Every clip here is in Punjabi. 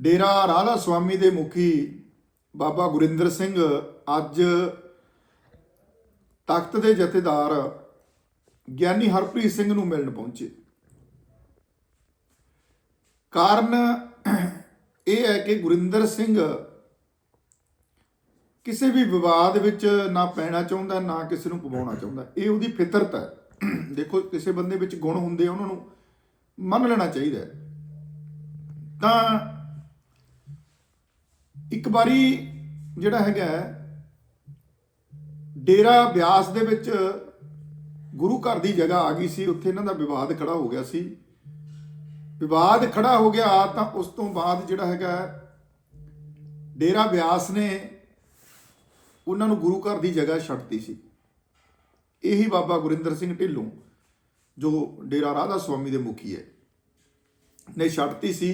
ਡੇਰਾ ਰਾਧਾ ਸੁਆਮੀ ਦੇ ਮੁਖੀ ਬਾਬਾ ਗੁਰਿੰਦਰ ਸਿੰਘ ਅੱਜ ਤਖਤ ਦੇ ਜਥੇਦਾਰ ਗਿਆਨੀ ਹਰਪ੍ਰੀਤ ਸਿੰਘ ਨੂੰ ਮਿਲਣ ਪਹੁੰਚੇ। ਕਾਰਨ ਇਹ ਹੈ ਕਿ ਗੁਰਿੰਦਰ ਸਿੰਘ ਕਿਸੇ ਵੀ ਵਿਵਾਦ ਵਿੱਚ ਨਾ ਪੈਣਾ ਚਾਹੁੰਦਾ, ਨਾ ਕਿਸੇ ਨੂੰ ਪਵਾਉਣਾ ਚਾਹੁੰਦਾ। ਇਹ ਉਹਦੀ ਫਿਤਰਤ ਹੈ। ਦੇਖੋ, ਕਿਸੇ ਬੰਦੇ ਵਿੱਚ ਗੁਣ ਹੁੰਦੇ ਉਹਨਾਂ ਨੂੰ ਮੰਨ ਲੈਣਾ ਚਾਹੀਦਾ ਤਾਂ ਇੱਕ ਵਾਰੀ ਜਿਹੜਾ ਹੈਗਾ ਡੇਰਾ ਬਿਆਸ ਦੇ ਵਿੱਚ ਗੁਰੂ ਘਰ ਦੀ ਜਗ੍ਹਾ ਆ ਗਈ ਸੀ, ਉੱਥੇ ਇਹਨਾਂ ਦਾ ਵਿਵਾਦ ਖੜਾ ਹੋ ਗਿਆ ਸੀ। ਵਿਵਾਦ ਖੜਾ ਹੋ ਗਿਆ ਤਾਂ ਉਸ ਤੋਂ ਬਾਅਦ ਜਿਹੜਾ ਹੈਗਾ ਡੇਰਾ ਬਿਆਸ ਨੇ ਉਹਨਾਂ ਨੂੰ ਗੁਰੂ ਘਰ ਦੀ ਜਗ੍ਹਾ ਛੱਡਤੀ ਸੀ। ਇਹੀ ਬਾਬਾ ਗੁਰਿੰਦਰ ਸਿੰਘ ਢਿੱਲੋਂ, ਜੋ ਡੇਰਾ ਰਾਧਾ ਸੁਆਮੀ ਦੇ ਮੁਖੀ ਹੈ, ਨੇ ਛੱਡਤੀ ਸੀ।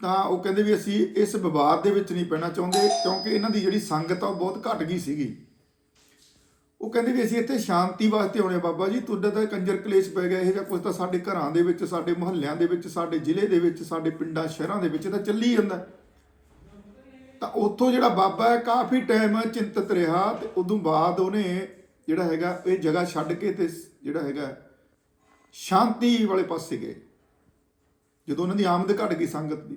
ਤਾਂ ਉਹ ਕਹਿੰਦੇ ਵੀ ਅਸੀਂ ਇਸ ਵਿਵਾਦ ਦੇ ਵਿੱਚ ਨਹੀਂ ਪੈਣਾ ਚਾਹੁੰਦੇ, ਕਿਉਂਕਿ ਇਹਨਾਂ ਦੀ ਜਿਹੜੀ ਸੰਗਤ ਆ ਉਹ ਬਹੁਤ ਘਟ ਗਈ ਸੀਗੀ। ਉਹ ਕਹਿੰਦੇ ਵੀ ਅਸੀਂ ਇੱਥੇ ਸ਼ਾਂਤੀ ਵਾਸਤੇ ਆਉਣੇ ਬਾਬਾ ਜੀ, ਤੁਹਾਡਾ ਤਾਂ ਕੰਜਰ ਕਲੇਸ਼ ਪੈ ਗਿਆ, ਇਹ ਜਾਂ ਕੁਝ ਤਾਂ ਸਾਡੇ ਘਰਾਂ ਦੇ ਵਿੱਚ, ਸਾਡੇ ਮੁਹੱਲਿਆਂ ਦੇ ਵਿੱਚ, ਸਾਡੇ ਜ਼ਿਲ੍ਹੇ ਦੇ ਵਿੱਚ, ਸਾਡੇ ਪਿੰਡਾਂ, ਸ਼ਹਿਰਾਂ ਦੇ ਵਿੱਚ ਤਾਂ ਚੱਲੀ ਜਾਂਦਾ। ਤਾਂ ਉੱਥੋਂ ਜਿਹੜਾ ਬਾਬਾ ਹੈ, ਕਾਫੀ ਟਾਈਮ ਚਿੰਤਤ ਰਿਹਾ ਤੇ ਉਦੋਂ ਬਾਅਦ ਉਹਨੇ ਜਿਹੜਾ ਹੈਗਾ, ਇਹ ਜਗ੍ਹਾ ਛੱਡ ਕੇ ਤੇ ਜਿਹੜਾ ਹੈਗਾ, ਸ਼ਾਂਤੀ ਵਾਲੇ ਪਾਸੇ ਗਏ। ਜਦੋਂ ਉਹਨਾਂ ਦੀ ਆਮਦ ਘਟ ਗਈ ਸੰਗਤ ਦੀ,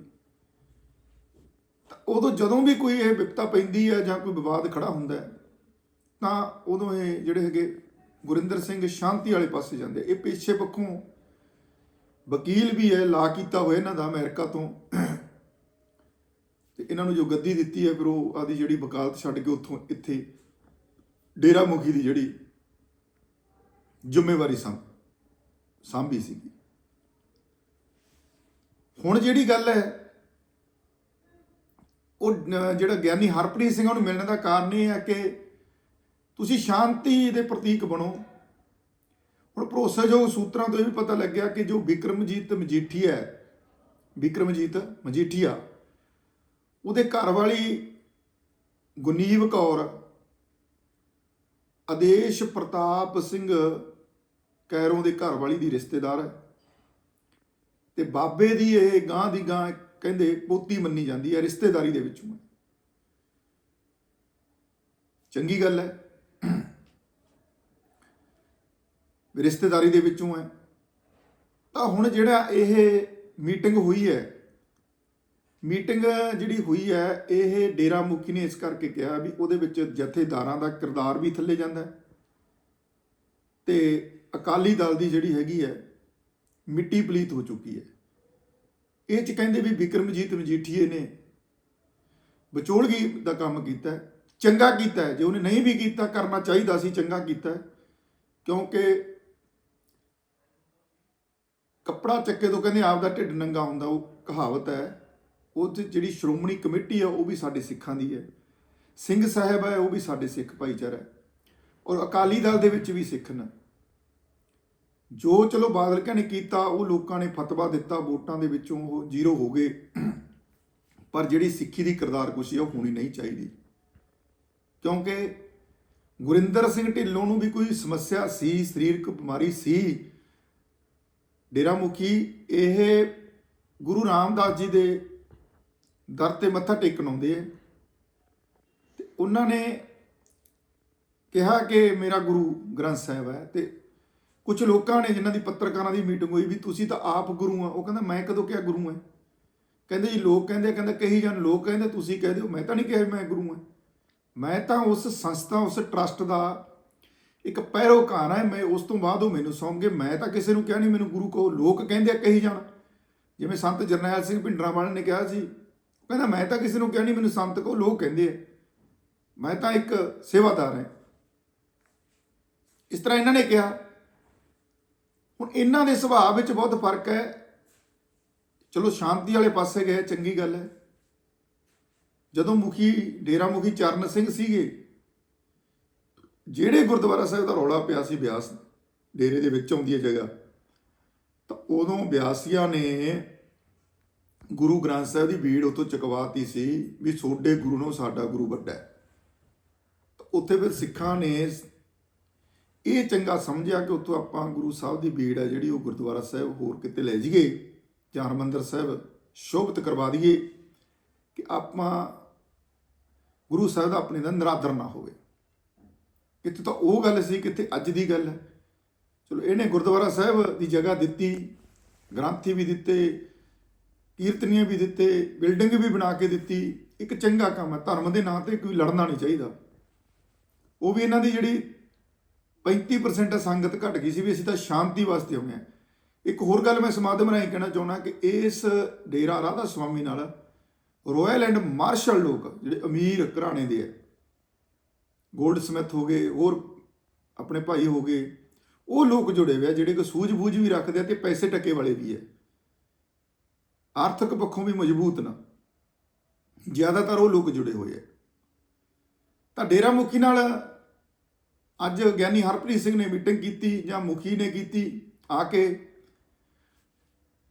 ਤਾਂ ਉਦੋਂ ਜਦੋਂ ਵੀ ਕੋਈ ਇਹ ਵਿਪਤਾ ਪੈਂਦੀ ਹੈ ਜਾਂ ਕੋਈ ਵਿਵਾਦ ਖੜਾ ਹੁੰਦਾ ਹੈ, ਤਾਂ ਉਦੋਂ ਇਹ ਜਿਹੜੇ ਹੈਗੇ ਗੁਰਿੰਦਰ ਸਿੰਘ ਸ਼ਾਂਤੀ ਵਾਲੇ ਪਾਸੇ ਜਾਂਦੇ ਇਹ ਪੇਸ਼ੇ ਪੱਖੋਂ ਵਕੀਲ ਵੀ ਹੈ, ਲਾ ਕੀਤਾ ਹੋਇਆ ਇਹਨਾਂ ਦਾ ਅਮਰੀਕਾ ਤੋਂ। ਤੇ ਇਹਨਾਂ ਨੂੰ ਜੋ ਗੱਦੀ ਦਿੱਤੀ ਹੈ, ਫਿਰ ਉਹ ਆਦੀ ਜਿਹੜੀ ਵਕਾਲਤ ਛੱਡ ਕੇ ਉੱਥੋਂ ਇੱਥੇ ਡੇਰਾ ਮੁਖੀ ਦੀ ਜਿਹੜੀ ਜ਼ਿੰਮੇਵਾਰੀ ਸਾਂ ਸਾਂਭੀ ਸੀਗੀ। ਹੁਣ ਜਿਹੜੀ ਗੱਲ ਹੈ, ਉਹ ਜਿਹੜਾ ਗਿਆਨੀ ਹਰਪ੍ਰੀਤ ਸਿੰਘ ਨੂੰ ਮਿਲਣ ਦਾ ਕਾਰਨ ਇਹ ਹੈ ਕਿ ਤੁਸੀਂ ਸ਼ਾਂਤੀ ਦੇ ਪ੍ਰਤੀਕ ਬਣੋ। ਹੁਣ ਭਰੋਸੇਯੋਗ ਸੂਤਰਾਂ ਤੋਂ ਇਹ ਵੀ ਪਤਾ ਲੱਗਿਆ ਕਿ ਜੋ ਵਿਕਰਮਜੀਤ ਮਜੀਠੀਆ ਹੈ, ਵਿਕਰਮਜੀਤ ਮਜੀਠੀਆ, ਉਹਦੇ ਘਰ ਵਾਲੀ ਗੁਨੀਵ ਕੌਰ, ਆਦੇਸ਼ ਪ੍ਰਤਾਪ ਸਿੰਘ ਕੈਰੋਂ ਦੇ ਘਰ ਵਾਲੀ ਦੀ ਰਿਸ਼ਤੇਦਾਰ ਹੈ। ਤੇ ਬਾਬੇ ਦੀ ਇਹ ਗਾਂ ਦੀ ਗਾਂ ਕਹਿੰਦੇ ਪੋਤੀ ਮੰਨੀ ਜਾਂਦੀ ਹੈ, ਰਿਸ਼ਤੇਦਾਰੀ ਦੇ ਵਿੱਚੋਂ ਚੰਗੀ ਗੱਲ ਹੈ। ਰਿਸ਼ਤੇਦਾਰੀ ਦੇ ਵਿੱਚੋਂ ਹੈ। ਤਾਂ ਹੁਣ ਜਿਹੜਾ ਇਹ ਮੀਟਿੰਗ ਹੋਈ ਹੈ, ਮੀਟਿੰਗ ਜਿਹੜੀ ਹੋਈ ਹੈ, ਇਹ ਡੇਰਾ ਮੁਖੀ ਨੇ ਇਸ ਕਰਕੇ ਕਿਹਾ ਵੀ ਉਹਦੇ ਵਿੱਚ ਜਥੇਦਾਰਾਂ ਦਾ ਕਿਰਦਾਰ ਵੀ ਥੱਲੇ ਜਾਂਦਾ ਹੈ। ਤੇ ਅਕਾਲੀ ਦਲ ਦੀ ਜਿਹੜੀ ਹੈਗੀ ਹੈ ਮਿੱਟੀ ਪਲੀਤ ਹੋ ਚੁੱਕੀ ਹੈ। ਇਹ ਚ ਕਹਿੰਦੇ ਵੀ ਵਿਕਰਮਜੀਤ ਮਜੀਠੀਏ ਨੇ ਵਿਚੋਲਗੀ ਦਾ ਕੰਮ ਕੀਤਾ ਚੰਗਾ ਕੀਤਾ ਜੇ ਉਹਨੇ ਨਹੀਂ ਵੀ ਕੀਤਾ, ਕਰਨਾ ਚਾਹੀਦਾ ਸੀ, ਚੰਗਾ ਕੀਤਾ ਕਿਉਂਕਿ ਕੱਪੜਾ ਚੱਕੇ ਤੋਂ ਕਹਿੰਦੇ ਆਪ ਦਾ ਢਿੱਡ ਨੰਗਾ ਹੁੰਦਾ, ਉਹ ਕਹਾਵਤ ਹੈ। ਉਹ 'ਚ ਜਿਹੜੀ ਸ਼੍ਰੋਮਣੀ ਕਮੇਟੀ ਆ, ਉਹ ਵੀ ਸਾਡੇ ਸਿੱਖਾਂ ਦੀ ਹੈ। ਸਿੰਘ ਸਾਹਿਬ ਹੈ, ਉਹ ਵੀ ਸਾਡੇ ਸਿੱਖ ਭਾਈਚਾਰਾ ਹੈ। ਔਰ ਅਕਾਲੀ ਦਲ ਦੇ ਵਿੱਚ ਵੀ ਸਿੱਖ ਨੇ। ਜੋ ਚਲੋ ਬਾਦਲ ਕਹਿੰਦੇ ਕੀਤਾ, ਉਹ ਲੋਕਾਂ ਨੇ ਫਤਵਾ ਦਿੱਤਾ, ਵੋਟਾਂ ਦੇ ਵਿੱਚੋਂ ਉਹ ਜ਼ੀਰੋ ਹੋ ਗਏ। ਪਰ ਜਿਹੜੀ ਸਿੱਖੀ ਦੀ ਕਿਰਦਾਰਕੁਸ਼ੀ ਆ, ਉਹ ਹੋਣੀ ਨਹੀਂ ਚਾਹੀਦੀ। ਕਿਉਂਕਿ ਗੁਰਿੰਦਰ ਸਿੰਘ ਢਿੱਲੋਂ ਨੂੰ ਵੀ ਕੋਈ ਸਮੱਸਿਆ ਸੀ, ਸਰੀਰਕ ਬਿਮਾਰੀ ਸੀ। ਡੇਰਾ ਮੁਖੀ ਇਹ ਗੁਰੂ ਰਾਮਦਾਸ ਜੀ ਦੇ ਦਰ ਤੇ ਮੱਥਾ ਟੇਕਣ ਆਉਂਦੇ ਆ। ਤੇ ਉਹਨਾਂ ਨੇ ਕਿਹਾ ਕਿ ਮੇਰਾ ਗੁਰੂ ਗ੍ਰੰਥ ਸਾਹਿਬ ਹੈ, ਤੇ ਕੁਝ ਲੋਕਾਂ ਨੇ ਜਿਨ੍ਹਾਂ ਦੀ ਪੱਤਰਕਾਰਾਂ ਦੀ ਮੀਟਿੰਗ ਹੋਈ ਵੀ ਤੁਸੀਂ ਤਾਂ ਆਪ ਗੁਰੂ ਆ। ਉਹ ਕਹਿੰਦਾ, ਮੈਂ ਕਦੋਂ ਕਿਹਾ ਗੁਰੂ ਆ? ਕਹਿੰਦੇ ਜੀ, ਲੋਕ ਕਹਿੰਦੇ ਕਹਿੰਦਾ ਕਹੀ ਜਾਣ, ਲੋਕ ਕਹਿੰਦੇ ਤੁਸੀਂ ਕਹਿ ਦਿਓ। ਮੈਂ ਤਾਂ ਨਹੀਂ ਕਿਹਾ ਮੈਂ ਗੁਰੂ ਆ। ਮੈਂ ਤਾਂ ਉਸ ਸੰਸਥਾ, ਉਸ ਟਰਸਟ ਦਾ ਇੱਕ ਪੈਰੋਕਾਰ ਹੈ ਮੈਂ ਉਸ ਤੋਂ ਬਾਅਦ ਉਹ ਮੈਨੂੰ ਸੌਂਗੇ ਮੈਂ ਤਾਂ ਕਿਸੇ ਨੂੰ ਕਿਹਾ ਨਹੀਂ, ਮੈਨੂੰ ਗੁਰੂ ਕਹੋ। ਲੋਕ ਕਹਿੰਦੇ ਆ ਕਹੀ ਜਾਣ। ਜਿਵੇਂ ਸੰਤ ਜਰਨੈਲ ਸਿੰਘ ਭਿੰਡਰਾਂ ਵਾਲੇ ਨੇ ਕਿਹਾ ਸੀ। ਉਹ ਕਹਿੰਦਾ, ਮੈਂ ਤਾਂ ਕਿਸੇ ਨੂੰ ਕਿਹਾ ਨਹੀਂ, ਮੈਨੂੰ ਸੰਤ ਕਹੋ, ਲੋਕ ਕਹਿੰਦੇ ਆ। ਮੈਂ ਤਾਂ ਇੱਕ ਸੇਵਾਦਾਰ ਹਾਂ ਇਸ ਤਰ੍ਹਾਂ ਇਹਨਾਂ ਨੇ ਕਿਹਾ। ਹੁਣ ਇਹਨਾਂ ਦੇ ਸੁਭਾਅ ਵਿੱਚ ਬਹੁਤ ਫ਼ਰਕ ਹੈ। ਚਲੋ ਸ਼ਾਂਤੀ ਵਾਲੇ ਪਾਸੇ ਗਏ, ਚੰਗੀ ਗੱਲ ਹੈ। ਜਦੋਂ ਮੁਖੀ, ਡੇਰਾ ਮੁਖੀ ਚਰਨ ਸਿੰਘ ਸੀਗੇ, ਜਿਹੜੇ ਗੁਰਦੁਆਰਾ ਸਾਹਿਬ ਦਾ ਰੌਲਾ ਪਿਆ ਸੀ ਬਿਆਸ ਡੇਰੇ ਦੇ ਵਿੱਚ ਆਉਂਦੀ ਹੈ ਜਗ੍ਹਾ, ਤਾਂ ਉਦੋਂ ਬਿਆਸੀਆਂ ਨੇ ਗੁਰੂ ਗ੍ਰੰਥ ਸਾਹਿਬ ਦੀ ਭੀੜ ਉਤੋਂ ਚਕਵਾਤੀ ਸੀ ਵੀ ਸੋਡੇ ਗੁਰੂ ਨੂੰ ਸਾਡਾ ਗੁਰੂ ਵੱਡਾ ਹੈ। ਉੱਥੇ ਫਿਰ ਸਿੱਖਾਂ ਨੇ ਇਹ ਚੰਗਾ ਸਮਝਿਆ ਕਿ ਉੱਥੋਂ ਆਪਾਂ ਗੁਰੂ ਸਾਹਿਬ ਦੀ ਬੀੜ ਹੈ ਜਿਹੜੀ ਉਹ ਗੁਰਦੁਆਰਾ ਸਾਹਿਬ ਹੋਰ ਕਿਤੇ ਲੈ ਜਾਈਏ, ਜਾਂ ਹਰਿਮੰਦਰ ਸਾਹਿਬ ਸ਼ੋਭਤ ਕਰਵਾ ਦਈਏ ਕਿ ਆਪਾਂ ਗੁਰੂ ਸਾਹਿਬ ਦਾ ਆਪਣੇ ਦਾ ਨਰਾਦਰ ਨਾ ਹੋਵੇ। ਕਿਤੇ ਤਾਂ ਉਹ ਗੱਲ ਸੀ ਕਿਤੇ ਅੱਜ ਦੀ ਗੱਲ ਹੈ। ਚਲੋ ਇਹਨੇ ਗੁਰਦੁਆਰਾ ਸਾਹਿਬ ਦੀ ਜਗ੍ਹਾ ਦਿੱਤੀ, ਗ੍ਰੰਥੀ ਵੀ ਦਿੱਤੇ, ਕੀਰਤਨੀਆਂ ਵੀ ਦਿੱਤੇ, ਬਿਲਡਿੰਗ ਵੀ ਬਣਾ ਕੇ ਦਿੱਤੀ। ਇੱਕ ਚੰਗਾ ਕੰਮ ਹੈ, ਧਰਮ ਦੇ ਨਾਂ ਤੇ ਕੋਈ ਲੜਨਾ ਨਹੀਂ ਚਾਹੀਦਾ। ਉਹ ਵੀ ਇਹਨਾਂ ਦੀ ਜਿਹੜੀ 35% ਸੰਗਤ ਘਟ ਗਈ ਸੀ ਵੀ ਅਸੀਂ ਤਾਂ ਸ਼ਾਂਤੀ ਵਾਸਤੇ ਆਉਂਦੇ ਹਾਂ। ਇੱਕ ਹੋਰ ਗੱਲ ਮੈਂ ਸਮਾਗਮ ਰਾਹੀਂ ਕਹਿਣਾ ਚਾਹੁੰਦਾ ਕਿ ਇਸ ਡੇਰਾ ਰਾਧਾ ਸੁਆਮੀ ਨਾਲ ਰਾਇਲ ਐਂਡ ਮਾਰਸ਼ਲ ਲੋਕ, ਜਿਹੜੇ ਅਮੀਰ ਘਰਾਣੇ ਦੇ ਆ ਗੋਲਡ ਸਮਿਥ ਹੋ ਗਏ, ਹੋਰ ਆਪਣੇ ਭਾਈ ਹੋ ਗਏ, ਉਹ ਲੋਕ ਜੁੜੇ ਹੋਏ ਆ ਜਿਹੜੇ ਕਿ ਸੂਝ-ਬੂਝ ਵੀ ਰੱਖਦੇ ਆ ਤੇ ਪੈਸੇ ਟੱਕੇ ਵਾਲੇ ਵੀ ਹੈ ਆਰਥਿਕ ਪੱਖੋਂ ਵੀ ਮਜ਼ਬੂਤ ਨਾ। ਜ਼ਿਆਦਾਤਰ ਉਹ ਲੋਕ ਜੁੜੇ ਹੋਏ ਆ। ਤਾਂ ਡੇਰਾ ਮੁਖੀ ਨਾਲ ਅੱਜ ਗਿਆਨੀ ਹਰਪ੍ਰੀਤ ਸਿੰਘ ਨੇ ਮੀਟਿੰਗ ਕੀਤੀ ਜਾਂ ਮੁਖੀ ਨੇ ਕੀਤੀ ਆ ਕੇ।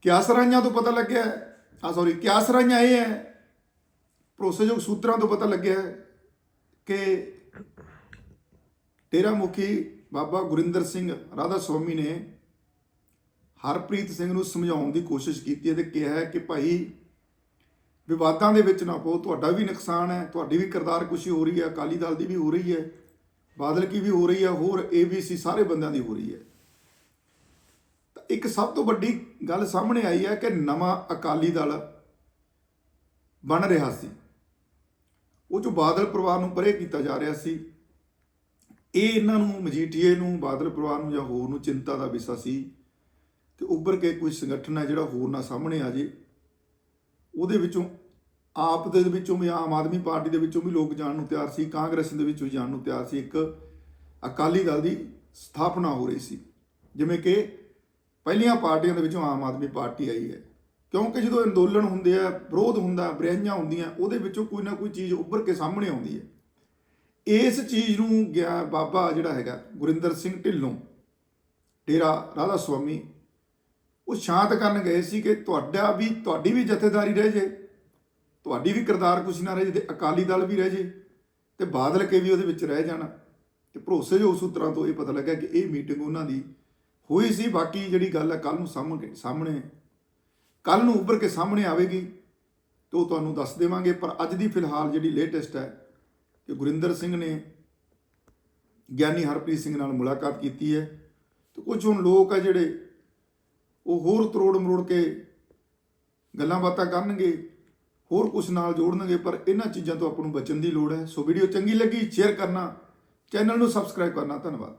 ਕਿਆਸਰਾਈਆਂ ਤੋਂ ਪਤਾ ਲੱਗਿਆ? ਆ ਸੌਰੀ ਕਿਆਸਰਾਈਆਂ ਇਹ ਹੈ? ਭਰੋਸੇਯੋਗ ਸੂਤਰਾਂ ਤੋਂ ਪਤਾ ਲੱਗਿਆ ਕਿ ਡੇਰਾ ਮੁਖੀ ਬਾਬਾ ਗੁਰਿੰਦਰ ਸਿੰਘ ਰਾਧਾ ਸੁਆਮੀ ਨੇ ਹਰਪ੍ਰੀਤ ਸਿੰਘ ਨੂੰ ਸਮਝਾਉਣ ਦੀ ਕੋਸ਼ਿਸ਼ ਕੀਤੀ ਹੈ ਤੇ ਕਿਹਾ ਕਿ ਭਾਈ, ਵਿਵਾਦਾਂ ਦੇ ਵਿੱਚ ਨਾ ਪਾਓ, ਤੁਹਾਡਾ ਵੀ ਨੁਕਸਾਨ ਹੈ, ਤੁਹਾਡੀ ਵੀ ਕਿਰਦਾਰ ਕੁਸ਼ੀ ਹੋ ਰਹੀ ਹੈ, ਅਕਾਲੀ ਦਲ ਦੀ ਵੀ ਹੋ ਰਹੀ ਹੈ। ਬਾਦਲ ਕੀ ਵੀ ਹੋ ਰਹੀ ਹੈ ਹੋਰ ਏਬੀਸੀ ਸਾਰੇ ਬੰਦਿਆਂ ਦੀ ਹੋ ਰਹੀ ਹੈ। ਤਾਂ ਇੱਕ ਸਭ ਤੋਂ ਵੱਡੀ ਗੱਲ ਸਾਹਮਣੇ ਆਈ ਹੈ ਕਿ ਨਵਾਂ ਅਕਾਲੀ ਦਲ ਬਣ ਰਿਹਾ ਸੀ। ਉਹ ਜੋ ਬਾਦਲ ਪਰਿਵਾਰ ਨੂੰ ਪਰੇ ਕੀਤਾ ਜਾ ਰਿਹਾ ਸੀ, ਇਹ ਇਹਨਾਂ ਨੂੰ, ਮਜੀਠੀਏ ਨੂੰ, ਬਾਦਲ ਪਰਿਵਾਰ ਨੂੰ ਜਾਂ ਹੋਰ ਨੂੰ ਚਿੰਤਾ ਦਾ ਵਿਸ਼ਾ ਸੀ ਕਿ ਉੱਭਰ ਕੇ ਕੋਈ ਸੰਗਠਨ ਹੈ ਜਿਹੜਾ ਹੋਰ ਨਾ ਸਾਹਮਣੇ ਆ ਜੇ, ਉਹਦੇ ਵਿੱਚੋਂ ਆਪ ਦੇ ਵਿੱਚੋਂ ਵੀ, ਆਮ ਆਦਮੀ ਪਾਰਟੀ ਦੇ ਵਿੱਚੋਂ ਵੀ ਲੋਕ ਜਾਣ ਨੂੰ ਤਿਆਰ ਸੀ, ਕਾਂਗਰਸ ਦੇ ਵਿੱਚੋਂ ਜਾਣ ਨੂੰ ਤਿਆਰ ਸੀ। ਇੱਕ ਅਕਾਲੀ ਦਲ ਦੀ ਸਥਾਪਨਾ ਹੋ ਰਹੀ ਸੀ। ਜਿਵੇਂ ਕਿ ਪਹਿਲੀਆਂ ਪਾਰਟੀਆਂ ਦੇ ਵਿੱਚੋਂ ਆਮ ਆਦਮੀ ਪਾਰਟੀ ਆਈ ਹੈ। ਕਿਉਂਕਿ ਜਦੋਂ ਅੰਦੋਲਨ ਹੁੰਦੇ ਆ, ਵਿਰੋਧ ਹੁੰਦਾ, ਬਰਿਆਈਆਂ ਹੁੰਦੀਆਂ, ਉਹਦੇ ਵਿੱਚੋਂ ਕੋਈ ਨਾ ਕੋਈ ਚੀਜ਼ ਉੱਭਰ ਕੇ ਸਾਹਮਣੇ ਆਉਂਦੀ ਹੈ। ਇਸ ਚੀਜ਼ ਨੂੰ ਗਿਆ ਬਾਬਾ ਜਿਹੜਾ ਹੈਗਾ, ਗੁਰਿੰਦਰ ਸਿੰਘ ਢਿੱਲੋਂ, ਡੇਰਾ ਰਾਧਾ ਸੁਆਮੀ ਉਹ ਸ਼ਾਂਤ ਕਰਨ ਗਏ ਸੀ ਕਿ ਤੁਹਾਡਾ ਵੀ, ਤੁਹਾਡੀ ਵੀ ਜਥੇਦਾਰੀ ਰਹਿ ਜੇ। ਤੁਹਾਡੀ ਵੀ ਕਿਰਦਾਰ ਕੁਛ ਨਾ ਰਹੇ ਜੇ ਅਕਾਲੀ ਦਲ ਵੀ ਰਹਿ ਜੇ ਤੇ ਬਾਦਲ ਕੇ ਵੀ ਉਹਦੇ ਵਿੱਚ ਰਹਿ ਜਾਣਾ। ਤੇ ਭਰੋਸੇਯੋਗ ਸੂਤਰਾਂ ਤੋਂ ਇਹ ਪਤਾ ਲੱਗਾ ਕਿ ਇਹ ਮੀਟਿੰਗ ਉਹਨਾਂ ਦੀ ਹੋਈ ਸੀ। ਬਾਕੀ ਜਿਹੜੀ ਗੱਲ ਹੈ ਕੱਲ ਨੂੰ ਸਾਹਮਣੇ ਸਾਹਮਣੇ ਕੱਲ ਨੂੰ ਉੱਭਰ ਕੇ ਸਾਹਮਣੇ ਆਵੇਗੀ, ਤੇ ਉਹ ਤੁਹਾਨੂੰ ਦੱਸ ਦੇਵਾਂਗੇ। ਪਰ ਅੱਜ ਦੀ ਫਿਲਹਾਲ ਜਿਹੜੀ ਲੇਟੈਸਟ ਹੈ ਕਿ ਗੁਰਿੰਦਰ ਸਿੰਘ ਨੇ ਗਿਆਨੀ ਹਰਪ੍ਰੀਤ ਸਿੰਘ ਨਾਲ ਮੁਲਾਕਾਤ ਕੀਤੀ ਹੈ। ਤੇ ਕੁਝ ਹੁਣ ਲੋਕ ਆ ਜਿਹੜੇ ਉਹ ਹੋਰ ਤਰੋੜ ਮਰੋੜ ਕੇ ਗੱਲਾਂ ਬਾਤਾਂ ਕਰਨਗੇ। ਹੋਰ ਕੁਝ ਨਾਲ ਜੋੜਨਗੇ, ਪਰ ਇਹਨਾਂ ਚੀਜ਼ਾਂ ਤੋਂ ਆਪਾਂ ਨੂੰ ਬਚਣ ਦੀ ਲੋੜ ਹੈ। ਸੋ ਵੀਡੀਓ ਚੰਗੀ ਲੱਗੀ ਸ਼ੇਅਰ ਕਰਨਾ ਚੈਨਲ ਨੂੰ ਸਬਸਕ੍ਰਾਈਬ ਕਰਨਾ, ਧੰਨਵਾਦ।